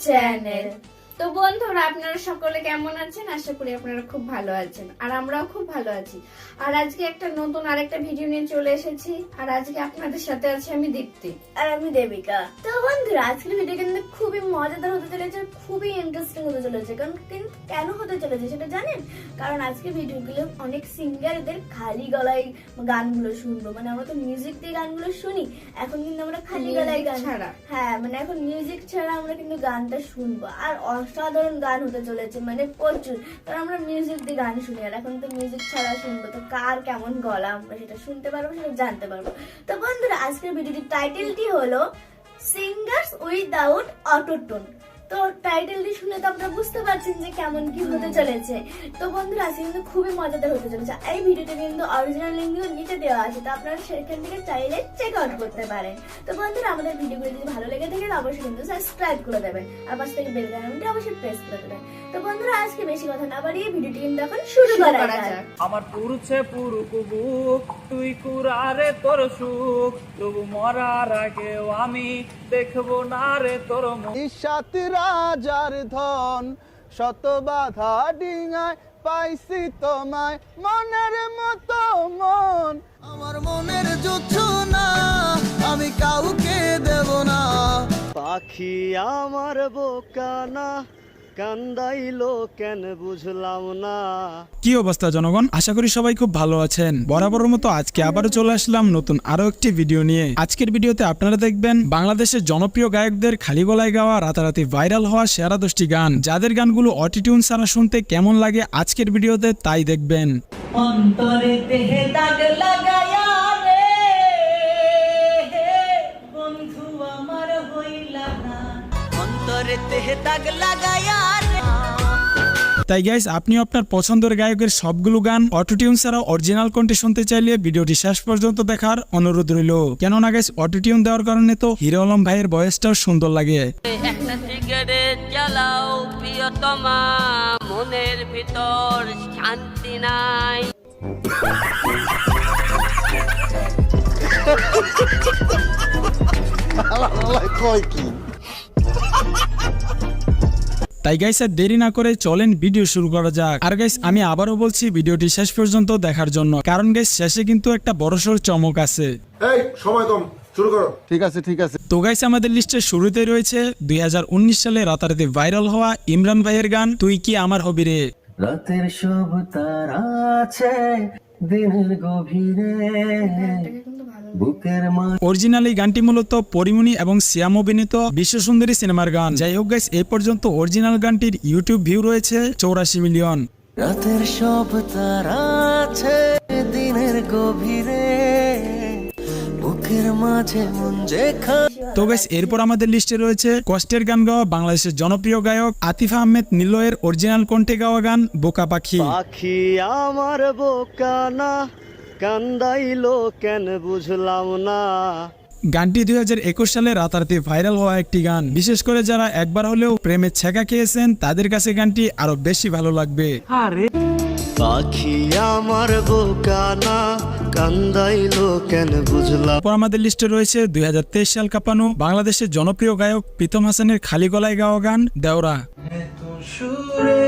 channel. তো বন্ধুরা আপনারা সকলে কেমন আছেন? আশা করি আপনারা খুব ভালো আছেন আর আমরাও খুব ভালো আছি। আর আজকে একটা নতুন আরেকটা ভিডিও নিয়ে চলে এসেছি আর আজকে আপনাদের সাথে আছি আমি দীপ্তি। আর আমি দেবিকা। তো বন্ধুরা আজকের ভিডিও কিন্তু খুবই মজাদার হতে চলেছে খুবই ইন্টারেস্টিং হতে চলেছে। কারণ কিন্তু কেন হতে চলেছে সেটা জানেন? কারণ আজকে ভিডিওগুলো অনেক সিঙ্গারদের খালি গলায় গানগুলো শুনব। মানে আমরা তো মিউজিক দিয়ে গানগুলো শুনি এখন কিন্তু আমরা খালি গলায় গান ছাড়া। হ্যাঁ মানে এখন মিউজিক ছাড়া আমরা কিন্তু গানটা শুনব। আর অসাধারণ গান হতে চলেছে মানে প্রচুর। কারণ আমরা মিউজিক দিয়ে গান শুনি, আর এখন তো মিউজিক ছাড়া শুনব, তো কার কেমন গলা? আমরা সেটা শুনতে পারব, সেটা জানতে পারব। তো বন্ধুরা, আজকের ভিডিওটির টাইটেলটি হলো সিঙ্গার্স উইদাউট অটোটোন তো টাইটেলটি শুনে তো আপনারা বুঝতে পারছেন যে কেমন কি হতে চলেছে। তো বন্ধুরা আজকে কিন্তু খুবই মজাদার হতে চলেছে। এই ভিডিওটা কিন্তু অরিজিনাল লিঙ্কও নিচে দেওয়া আছে তো আপনারা সেখান থেকে চাইলে চেক আউট করতে পারেন। তো বন্ধুরা আমাদের ভিডিওগুলো যদি ভালো লেগে থাকে অবশ্যই কিন্তু সাবস্ক্রাইব করে দেবেন। আর পাশ থেকে বেল বাটনটি অবশ্যই প্রেস করে দেবেন। তো বন্ধুরা আজকে বেশি কথা না বাড়িয়ে ভিডিওটি কিন্তু এখন শুরু করা যাক। আমার পুরুষে পুরুক বুক তুই কুরারে তোর সুখ। তবু মরার আগেও আমি দেখব না রে তোর রাজার ধন, শত বাধা ডিঙায় পাইছি তোমায়। মনের মতো মন, আমার মনের যুদ্ধ না, আমি কাউকে দেব না। পাখি আমার বোকা না কান্দাইলো কেন বুঝলাম না। কি অবস্থা জনগণ? আশা করি সবাই খুব ভালো আছেন। বরাবরের মতো আজকে আবারও চলে আসলাম নতুন আরও একটি ভিডিও নিয়ে। আজকের ভিডিওতে আপনারা দেখবেন বাংলাদেশের জনপ্রিয় গায়কদের খালি গলায় গাওয়া রাতারাতি ভাইরাল হওয়া সেরা দশটি গান। যাদের গানগুলো অটিটিউন ছাড়া শুনতে কেমন লাগে আজকের ভিডিওতে তাই দেখবেন। অন্তরে দেহে দাগ লাগায়া রে। বন্ধু আমার হইলা না। অন্তরে দেহে দাগ লাগায়া রে তাই গাইস আপনি আপনার পছন্দের গায়কের সবগুলো গান অটোটিউন ছাড়া অরিজিনাল কণ্ঠে শুনতে চাইলে ভিডিওটি শেষ পর্যন্ত দেখার অনুরোধ রইল। কেননা গাইস অটোটিউন দেওয়ার কারণে তো হিরো আলম ভাইয়ের বয়সটাও সুন্দর লাগে। মনের ভিতর শান্তি নাই। তাই গাইস আর দেরি না করে চলেন ভিডিও শুরু করা যাক। আর গাইস আমি আবারও বলছি ভিডিওটি শেষ পর্যন্ত দেখার জন্য। কারণ গাইস শেষে কিন্তু একটা বড়সড় চমক আছে। এই সময় কম শুরু করো। ঠিক আছে ঠিক আছে। তো গাইস আমাদের লিস্টের শুরুতে রয়েছে দুই হাজার উনিশ সালে রাতারাতি ভাইরাল হওয়া ইমরান ভাইয়ের গান তুই কি আমার হবি রে? রাতের সব তারা আছে দিনের গভীরে। অরিজিনাল এই গানটি মূলত পরিমণি এবং শ্যাম অভিনীত বিশ্বসুন্দরী সিনেমার গান। যাই হোক গাইস এই পর্যন্ত অরিজিনাল গানটির ইউটিউব ভিউ রয়েছে চৌরাশি মিলিয়ন রাতের সব তারা আছে দিনের গভীরে। বুকের মাঝে মন তো গাইস এরপর আমাদের লিস্টে রয়েছে কষ্টের গান গাওয়া বাংলাদেশের জনপ্রিয় গায়ক আতিফা আহমেদ নিলয়ের অরিজিনাল কণ্ঠে গাওয়া গান? বোকা পাখি। পাখি আমার বোকা না কান্দাইলো কেন বুঝলাম না। গানটি দু হাজার একুশ সালে রাতারাতি ভাইরাল হওয়া একটি গান। বিশেষ করে যারা একবার হলেও প্রেমের ছেঁকা খেয়েছেন তাদের কাছে গানটি আরও বেশি ভালো লাগবে। পাখি আমার বোকা না কান্দাইলো কেন বুঝলাম তারপর আমাদের লিস্টে রয়েছে দুই হাজার তেইশ সাল কাঁপানো বাংলাদেশের জনপ্রিয় গায়ক প্রীতম হাসানের খালি গলায় গাওয়া গান দেওরা। সুরে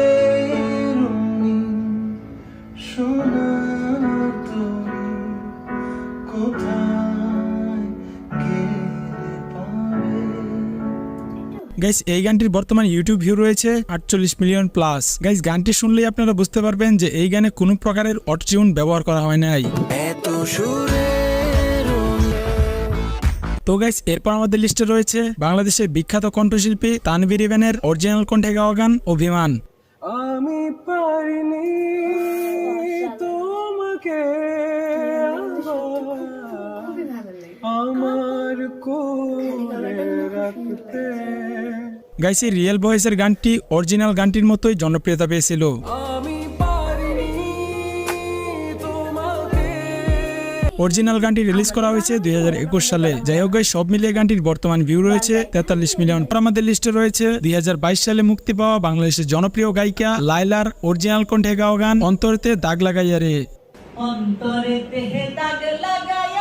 গাইস এই গানটির বর্তমান ইউটিউব ভিউ রয়েছে আটচল্লিশ মিলিয়ন প্লাস গাইস গানটি শুনলেই আপনারা বুঝতে পারবেন যে এই গানে কোনো প্রকারের অটোটিউন ব্যবহার করা হয় নাই। এত সুরে তো গাইস এরপর আমাদের লিস্টে রয়েছে বাংলাদেশের বিখ্যাত কণ্ঠশিল্পী তানভীর ইভেনের অরিজিনাল কণ্ঠে গাওয়া গান অভিমান। আমি পারিনি তোমাকে আমার কোলে রাখতে গাইস এই রিয়েল ভয়েসের গানটি অরিজিনাল গানটির মতোই জনপ্রিয়তা পেয়েছিল। অরিজিনাল গানটি রিলিজ করা হয়েছে দুই হাজার একুশ সালে। যাই হোক সব মিলিয়ে গানটির বর্তমান ভিউ রয়েছে তেতাল্লিশ মিলিয়ন। আমাদের লিস্টে রয়েছে দুই হাজার বাইশ সালে মুক্তি পাওয়া বাংলাদেশের জনপ্রিয় গায়িকা লাইলার অরিজিনাল কণ্ঠে গাওয়া গান অন্তরতে দাগ লাগাইয়া রে। অন্তরে দেহে দাগ লাগায়া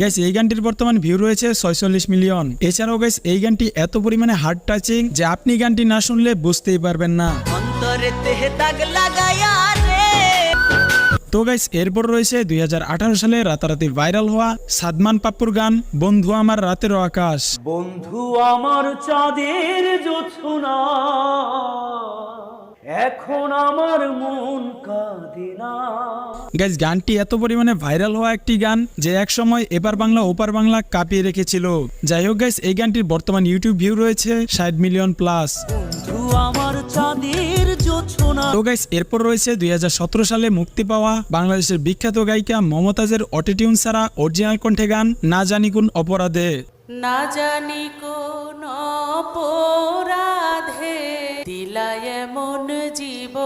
গাইস এই গানটির বর্তমান ভিউ রয়েছে ছয়চল্লিশ মিলিয়ন এছাড়াও গাইস এই গানটি এত পরিমাণে হার্ড টাচিং যে আপনি গানটি না শুনলে বুঝতেই পারবেন না। তো গাইস এরপর রয়েছে দুই হাজার আঠারো সালে রাতারাতি ভাইরাল হওয়া সাদমান পাপ্পুর গান বন্ধু আমার রাতেরও আকাশ। বন্ধু আমার চাঁদের জোছনা এখন আমার মন কাঁদে না। গাইজ গানটি এত পরিমাণে ভাইরাল হওয়া একটি গান যে এক সময় এপার বাংলা ওপার বাংলা কাঁপিয়ে রেখেছিল। যাই হোক গাইজ এই গানটির বর্তমান ইউটিউব ভিউ রয়েছে ষাট মিলিয়ন প্লাস আমার চাঁদের তো গাইস এরপর রয়েছে দুই হাজার সতেরো সালে মুক্তি পাওয়া বাংলাদেশের বিখ্যাত গায়িকা মমতাজের অটিটিউন ছাড়া অরিজিনাল কণ্ঠে গান না জানি কোন অপরাধে। না জানি কোন অপরাধে। এমন জীব?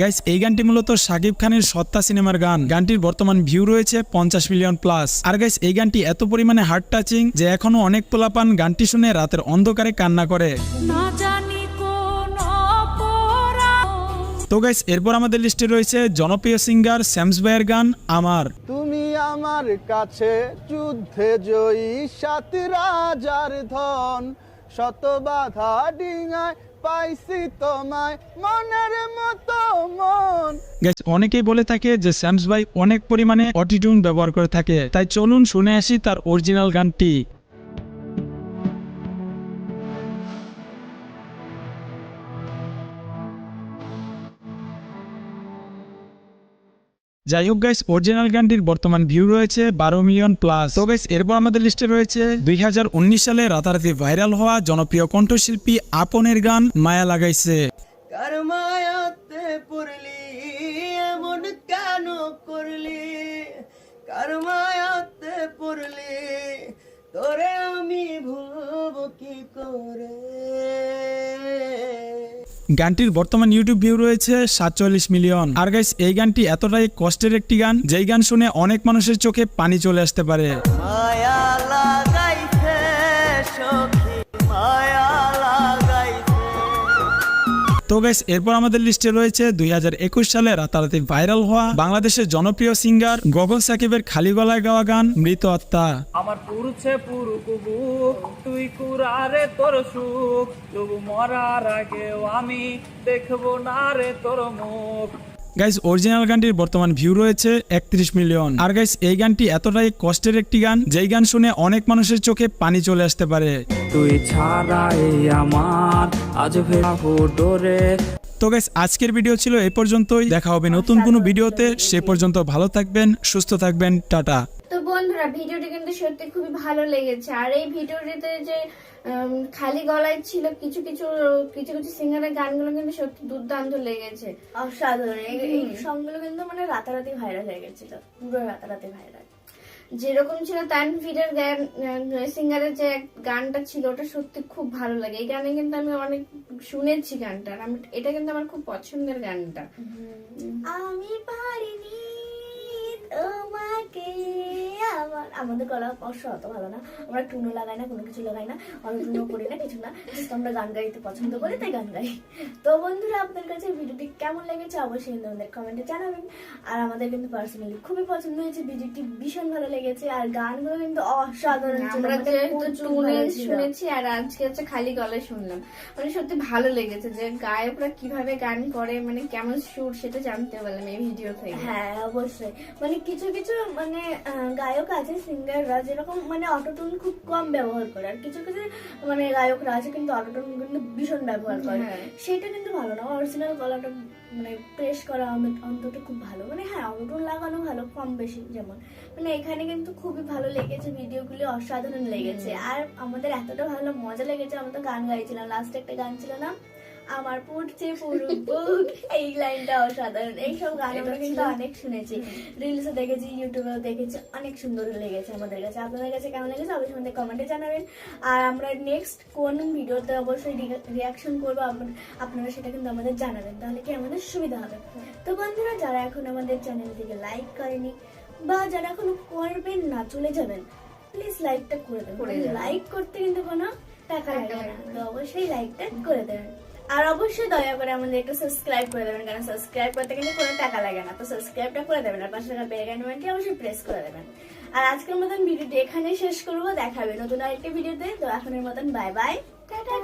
গাইস এই গানটি মূলত শাকিব খানের সত্তা সিনেমার গান। গানটির বর্তমান ভিউ রয়েছে পঞ্চাশ মিলিয়ন প্লাস আর গাইস এই গানটি এত পরিমাণে হার্ট টাচিং যে এখনও অনেক পোলাপান গানটি শুনে রাতের অন্ধকারে কান্না করে। না জানি তো গাইস এরপর আমাদের লিস্টে রয়েছে জনপ্রিয় সিঙ্গার স্যামস ভাইয়ের গান আমার। তুমি আমার কাছে যুদ্ধে জয়ী সাত রাজার ধন। শত বাধা ডিঙায় পাইছি তোমায় মনের মতো মন। গাইস অনেকেই বলে থাকে যে স্যামস ভাই অনেক পরিমাণে অটিটিউন ব্যবহার করে থাকে। তাই চলুন শুনে আসি তার অরিজিনাল গানটি। যাই হোক গাইস অরিজিনাল গানটির বর্তমান ভিউ রয়েছে বারো মিলিয়ন প্লাস তো গাইস এরপর আমাদের লিস্টে রয়েছে দুই হাজার উনিশ সালে রাতারাতি ভাইরাল হওয়া জনপ্রিয় কণ্ঠশিল্পী আপনের গান মায়া লাগাইছে। গানটির বর্তমান ইউটিউব ভিউ রয়েছে সাতচল্লিশ মিলিয়ন। আর গাইস এই গানটি এতটাই কষ্টের একটি গান, যেই গান শুনে অনেক মানুষের চোখে পানি চলে আসতে পারে। তো গাইস এরপর আমাদের লিস্টে রয়েছে দুই সালে রাতারাতি ভাইরাল হওয়া বাংলাদেশের জনপ্রিয় সিঙ্গার গগন সাকিবের খালি গলায় গাওয়া গান মৃত আত্মা। আমার পুরুছে তুই কুরারে তোর সুখ, তবু মরার আগেও আমি দেখব না রে তোর মুখ। গাইস অরিজিনাল গানটির বর্তমান ভিউ রয়েছে একত্রিশ মিলিয়ন আর গাইস এই গানটি এতটাই কষ্টের একটি গান যেই গান শুনে অনেক মানুষের চোখে পানি চলে আসতে পারে। তুই ছাড়াই আমার আজ ডোরে। তো গাইস আজকের ভিডিও ছিল এ পর্যন্তই। দেখা হবে নতুন কোনো ভিডিওতে সে পর্যন্ত ভালো থাকবেন সুস্থ থাকবেন টাটা। বন্ধুরা ভিডিওটি কিন্তু সত্যি খুবই ভালো লেগেছে। আর এই ভিডিওটিতে যে খালি গলায় ছিল কিছু কিছু কিছু কিছু সিঙ্গারের গানগুলো কিন্তু সত্যি দুর্দান্ত লেগেছে। অসাধারণ। এই- সংগুলো কিন্তু মানে রাতারাতি ভাইরাল হয়ে গেছিল পুরো রাতারাতি ভাইরাল যেরকম ছিল তানভীরের গান সিঙ্গারের যে গানটা ছিল ওটা সত্যি খুব ভালো লাগে। এই গানে কিন্তু আমি অনেক শুনেছি গানটা আর আমি এটা কিন্তু আমার খুব পছন্দের গানটা। আমি পারিনি তোমাকে আমার আমাদের গলা অবশ্য অত ভালো না। আমরা টুনো লাগাই না কোনো কিছু লাগাই না। অত টুনো করি না কিছু না। Just আমরা গান গাইতে পছন্দ করি তাই গান গাই। তো বন্ধুরা আপনার কাছে ভিডিওটি কেমন লেগেছে অবশ্যই কিন্তু আমাদের কমেন্টে জানাবেন। আর আমাদের কিন্তু পার্সোনালি খুবই পছন্দ হয়েছে ভিডিওটি ভীষণ ভালো লেগেছে। আর গানগুলো কিন্তু অসাধারণ আমরা মানে যেহেতু টুনে শুনেছি আর আজকে হচ্ছে খালি গলায় শুনলাম। মানে সত্যি ভালো লেগেছে যে গায়করা কীভাবে গান করে মানে কেমন সুর সেটা জানতে পারলাম এই ভিডিও থেকে। হ্যাঁ অবশ্যই। মানে কিছু কিছু মানে গায়ক আছে সিঙ্গাররা যেরকম মানে অটোটুন খুব কম ব্যবহার করে। আর কিছু কিছু মানে গায়করা আছে কিন্তু অটোটুন কিন্তু ভীষণ ব্যবহার করে। হ্যাঁ। সেটা কিন্তু ভালো না। অরিজিনাল গলাটা মানে প্রেস করা অন্তত খুব ভালো। মানে হ্যাঁ অটোটুন লাগানো ভালো কম বেশি যেমন। মানে এখানে কিন্তু খুবই ভালো লেগেছে ভিডিওগুলি অসাধারণ লেগেছে। আর আমাদের এতটা ভালো মজা লেগেছে আমরা তো গান গাইছিলাম লাস্টে একটা গান ছিল না আমার পড়ছে পুরু বুক এই লাইনটা অসাধারণ। এইসব গান আমরা কিন্তু অনেক শুনেছি। রিলসে দেখেছি ইউটিউবেও দেখেছি অনেক সুন্দর লেগেছে আমাদের কাছে। আপনাদের কাছে কেমন লেগেছে অবশ্যই আমাদের কমেন্টে জানাবেন। আর আমরা নেক্সট কোন ভিডিওতে অবশ্যই রিয়াকশন করব আপনারা সেটা কিন্তু আমাদের জানাবেন। তাহলে কি আমাদের সুবিধা হবে? তো বন্ধুরা যারা এখন আমাদের চ্যানেলটিকে লাইক করেনি বা যারা এখন করবেন না চলে যাবেন প্লিজ লাইকটা করে দেবেন। করে দেবেন। লাইক করতে কিন্তু কোনো টাকা লাগে না। তো অবশ্যই লাইকটা করে দেবেন। আর অবশ্যই দয়া করে আমাদের একটু সাবস্ক্রাইব করে দেবেন, কারণ সাবস্ক্রাইব করতে কিন্তু কোনো টাকা লাগে না। তো সাবস্ক্রাইবটা করে দেবেন, আর পাশে থাকা বেল আইকনটি অবশ্যই প্রেস করে দেবেন। আর আজকের মতন ভিডিওটি এখানেই শেষ করব দেখাবে নতুন আরেকটি ভিডিওতে তো এখনের মতন বাই বাই টাটা